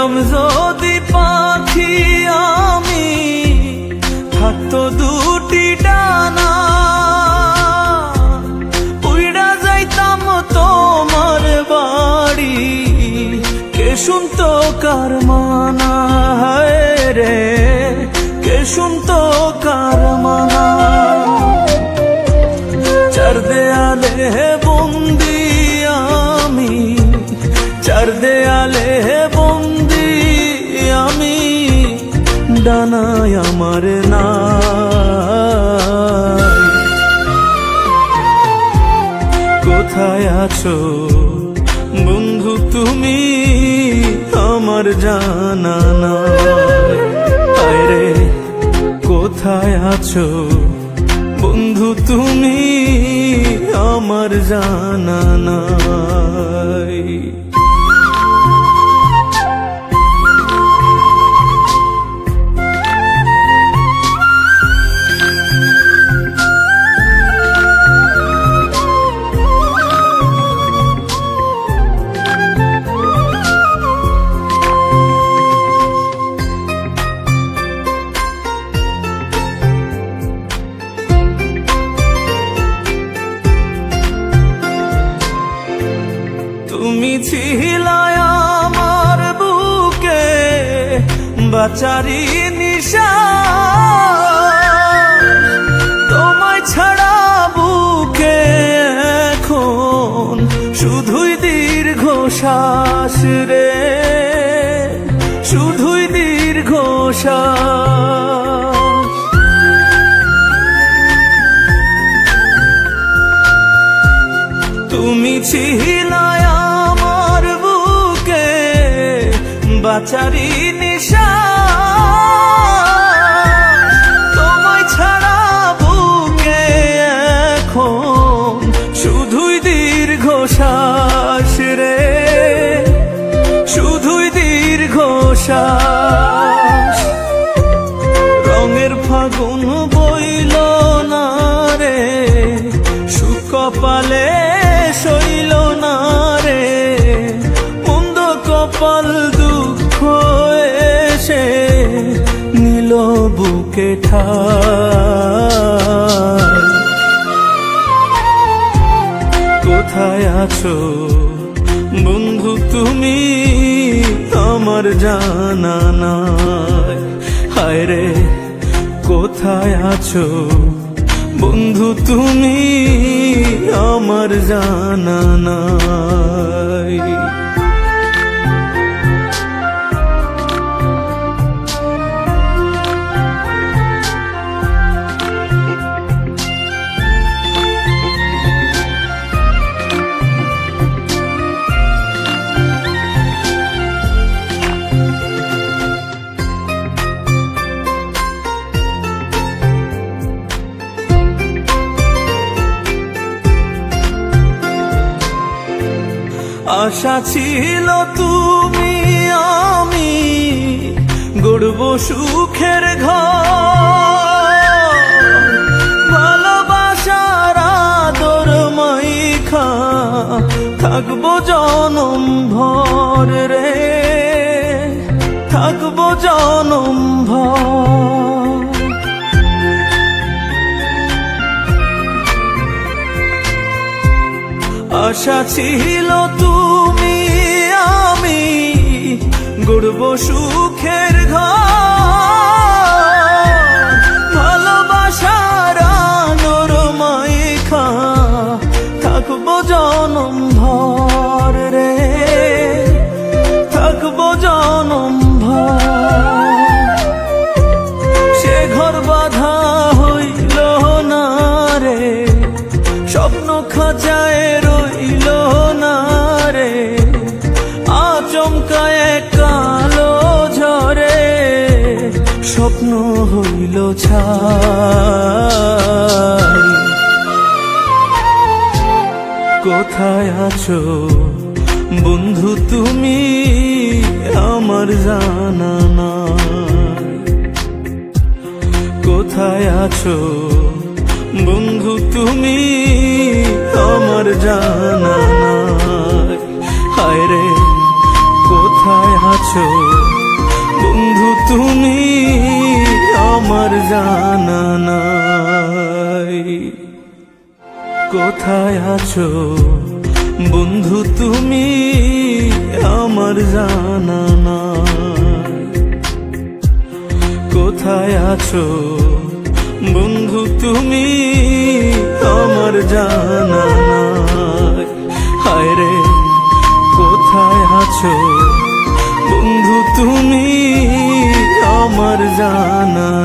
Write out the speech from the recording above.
হইতাম যদি পাখি আমি থাকতো দুটি ডানায় আমার না কোথায় আছো? বন্ধু, তুমি আমার জানা না রে, কোথায় আছো? বন্ধু, তুমি আমার জানা নাই। তুমি ছিলাই আমার বুকে বাচারি নিশা। তোমায় ছাড়া বুকে এখন শুধুই দীর্ঘ শ্বাস রে। শুধুই দীর্ঘ শ্বাস। তুমি ছিলাই বাচারি নিশা। তোমায় ছাড়া বুকে এখন শুধুই দীর্ঘ শ্বাস রে। শুধুই দীর্ঘ শ্বাস রঙের ফাগুন বইল না রে, সুকপালে শৈল না রে। মন্দ কপাল দুঃখ বুকে কোথায় আছো? বন্ধু, তুমি আমার জানা নাই। হায় রে, কোথায় আছো? বন্ধু, তুমি আমার জানা নাই। আশা ছিল তুমি আমি গড়ব সুখের ঘর। ভালোবাসার আদর মাইখা থাকব জনম ভর রে। থাকব জনম আশা ছিল তুমি গড়ব সুখের ঘর। ভালোবাসার থাকব জনম ভর রে। থাকব জনম সে ঘর বাধা হইল না রে। স্বপ্ন খাঁচায় রইল না স্বপ্ন হইল ছাই। কোথায় আছো? বন্ধু, তুমি আমার জানা নাই। কোথায় আছো? বন্ধু, তুমি আমার জানা হায় রে, কোথায় আছো? বন্ধু, তুমি জানা নাই কোথায় আছো? বন্ধু, তুমি আমার জানা নাই কোথায় আছো? বন্ধু, তুমি আমার জানা হায় রে, কোথায় আছো? বন্ধু, তুমি আমার জানা